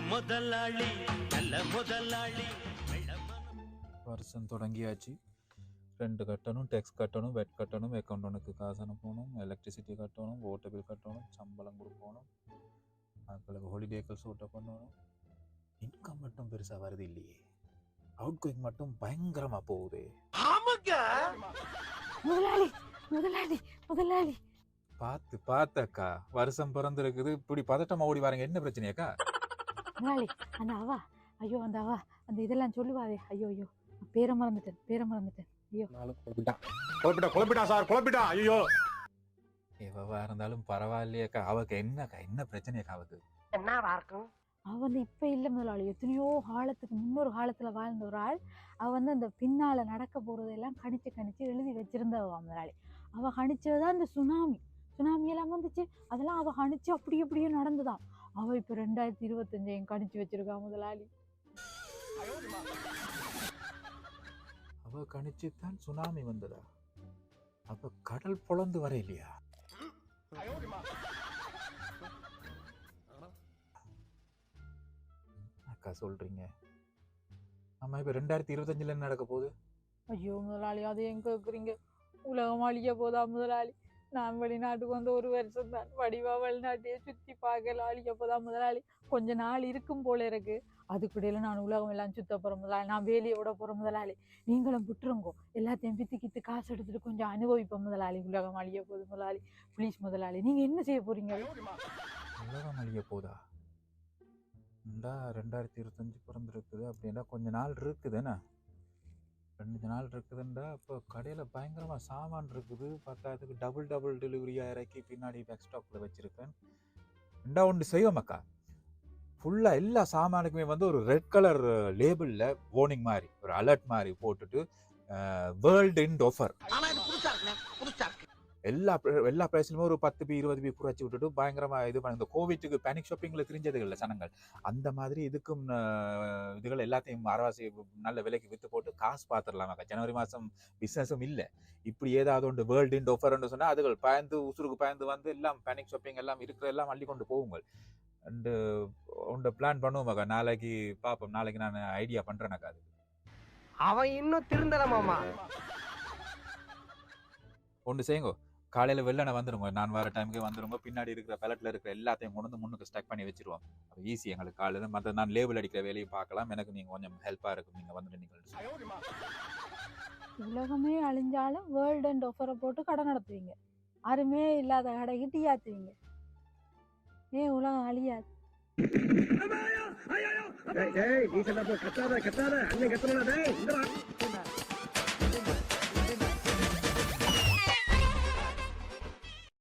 முதலாளி நல்ல முதலாளி. வருஷம் தொடங்கியாச்சு. ரெண்டு கட்டணும் டெக்ஸ் கட்டணும் வெட் கட்டணும் அக்கௌண்டனுக்கு காசு அனுப்பணும் எலக்ட்ரிசிட்டி கட்டணும் வாட்டர் பில் கட்டணும் சம்பளம் கொடுக்கணும் மக்களுக்கு ஹாலிடேக்கள் சூட்டை பண்ணணும். இன்கம் மட்டும் பெருசாக வருது இல்லையே. அவுட் கோயிங் மட்டும் பயங்கரமாக போகுதே. முதலாளி முதலாளி முதலாளி. பார்த்து பார்த்தக்கா வருஷம் பிறந்திருக்குது. இப்படி பதட்டமா ஓடி வரீங்க. என்ன பிரச்சனையாக்கா முதலாளி அந்த அவா ஐயோ அந்த அவா அந்த இதெல்லாம் சொல்லுவாதே. ஐயோ ஐயோ பேரை மறந்துட்டேன் பேரை மறந்துட்டேன். ஐயோ. குழப்பிட்டான் குழப்பிட்டான் குழப்பிட்டான் சார் குழப்பிட்டான் ஐயோ. எவ்வளவா இருந்தாலும் பரவாயில்லையக்கா. அவக்கு என்னக்கா என்ன பிரச்சனையாக்கா அவக்கு என்னவா இருக்கும்? அவ வந்து இப்ப இல்ல முதலாளி. எத்தனையோ காலத்துக்கு முன்னொரு காலத்துல வாழ்ந்த ஒரு ஆள். அவ வந்து அந்த பின்னால நடக்க போறதெல்லாம் கணிச்சு கணிச்சு எழுதி வச்சிருந்தவ முதலாளி. அவ கணிச்சதுதான் இந்த சுனாமி. சுனாமி எல்லாம் வந்துச்சு. அதெல்லாம் அவ கணிச்சு அப்படி அப்படியே நடந்துதான். அவ இப்ப ரெண்டாயிரத்தி இருபத்தஞ்சையும் கணிச்சு வச்சிருக்கா முதலாளி. அவ கணிச்சு தான் சுனாமி வந்ததா? அப்ப கடல் பொழந்து வர இல்லையா? அக்கா சொல்றீங்க. ஆமா இப்ப ரெண்டாயிரத்தி இருபத்தஞ்சுல என்ன நடக்க போகுது? ஐயோ முதலாளி அதை எங்க கேக்குறீங்க? உலகம் அழிய போதா முதலாளி? நான் வெளிநாட்டுக்கு வந்து ஒரு வருஷம் தான். வடிவா வெளிநாட்டையே சுத்தி பார்க்கல. அழிய போதா முதலாளி. கொஞ்ச நாள் இருக்கும் போல இருக்கு. அதுக்குடையில நான் உலகம் எல்லாம் சுத்த போகிற முதலாளி. நான் வேலையை விட போறேன் முதலாளி. நீங்களும் விட்டுருங்கோ. எல்லாத்தையும் வித்து கித்து காசு எடுத்துட்டு கொஞ்சம் அனுபவிப்போம் முதலாளி. உலகம் அழிய போகுது முதலாளி. ப்ளீஸ் முதலாளி. நீங்க என்ன செய்ய போறீங்க? உலகம் அழிய போதா? இந்தா ரெண்டாயிரத்தி இருபத்தஞ்சு பிறந்திருக்குது அப்படின்னா கொஞ்ச நாள் இருக்குதுண்ணா ரெண்டு நாள் இருக்குதுண்டா. இப்போ கடையில் பயங்கரமாக சாமான் இருக்குது. பத்தாயிரத்துக்கு டபுள் டபுள் டெலிவரியாக இறக்கி பின்னாடி பேக் ஸ்டாக்கில் வச்சுருக்கேன். ரெண்டா ஒன்று செய்வோம் அக்கா. ஃபுல்லாக எல்லா சாமானுக்குமே வந்து ஒரு ரெட் கலர் லேபிளில் வார்னிங் மாதிரி ஒரு அலர்ட் மாதிரி போட்டுட்டு வேர்ல்டு இன் ஆஃபர் எல்லா எல்லா ப்ரைஸ்லையுமே ஒரு பத்து பி இருபது பி குறைச்சி விட்டுட்டு பயங்கரமா இது பண்ண இந்த கோவிட்டுக்கு பேனிக் ஷாப்பிங்ல தெரிஞ்சதுகள்ல சனங்கள் அந்த மாதிரி இதுக்கும் இதுகள் எல்லாத்தையும் அறவாசி நல்ல விலைக்கு வித்து போட்டு காசு பார்த்துடலாமாக்கா ஜனவரி மாசம் பிசினஸும் இல்ல. இப்படி ஏதாவது ஒன்று வேர்ல்டு இண்ட் ஆஃபர்னு சொன்னா அதுகள் பயந்து உசுருக்கு பயந்து வந்து எல்லாம் பேனிக் ஷாப்பிங் எல்லாம் இருக்கிற எல்லாம் அள்ளி கொண்டு போகுங்கள். அண்டு உண்ட பிளான் பண்ணுவோமாக்கா நாளைக்கு பார்ப்போம் நாளைக்கு நான் ஐடியா பண்றேனாக்கா அது அவன் இன்னும் திருந்தல மாமா. ஒன்று செய்யுங்க. காலையில் வெள்ளனை வந்துருங்க. நான் வர டைமுக்கு வந்துருங்க. பின்னாடி இருக்கிற பெலட்டில் இருக்கிற எல்லாத்தையும் கொண்டு வந்து முன்னுக்கு ஸ்டக் பண்ணி வச்சிருவோம். அப்போ ஈஸி எங்களுக்கு காலையில். மற்ற நான் லேபிள் அடிக்கிற வேலையை பார்க்கலாம். எனக்கு நீங்கள் கொஞ்சம் ஹெல்ப்பாக இருக்கும். நீங்கள் வந்துட்டு நீங்கள் உலகமே அழிஞ்சாலும் வேர்ல்டு அண்ட் ஆஃபரை போட்டு கடை நடத்துவீங்க. யாருமே இல்லாத கடைக்கு டீ ஆத்துவீங்க. ஏன் உலகம் அழியாது? ஏய் நீ சொன்ன கத்தாத கத்தாத. அண்ணன் கத்துறா டேய்